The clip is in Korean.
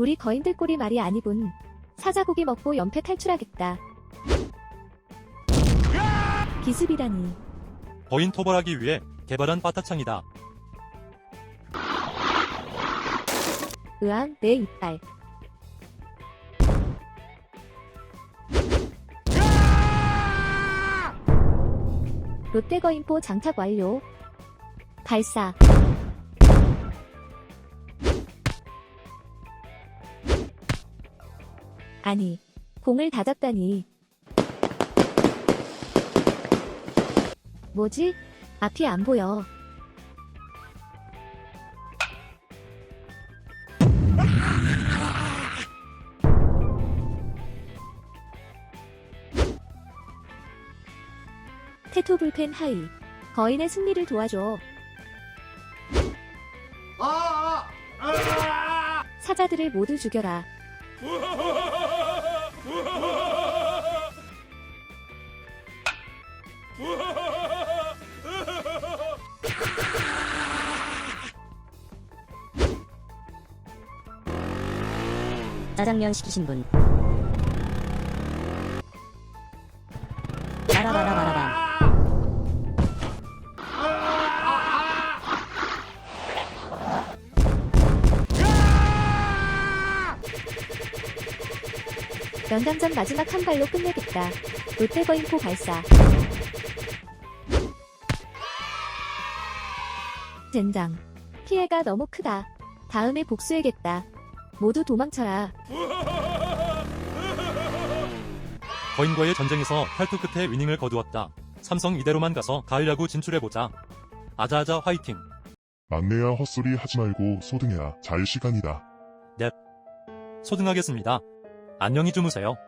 우리 거인들 꼴이 말이 아니군. 사자고기 먹고 연패 탈출하겠다. 기습이라니. 거인 토벌하기 위해 개발한 빠타창이다. 으앙, 내 이빨. 롯데거인포 장착 완료. 발사. 아니, 공을 다잡다니. 뭐지? 앞이 안 보여. 테토 불펜 하이. 거인의 승리를 도와줘. 사자들을 모두 죽여라. 짜장면 시키신 분. 바라바라 연장전 마지막 한 발로 끝내겠다. 롯데거인포 발사. 젠장. 피해가 너무 크다. 다음에 복수해겠다. 모두 도망쳐라. 거인과의 전쟁에서 탈투 끝에 위닝을 거두었다. 삼성 이대로만 가서 가을 야구 진출해보자. 아자아자 화이팅. 막내야 헛소리 하지 말고 소등해라. 잘 시간이다. 소등하겠습니다. 안녕히 주무세요.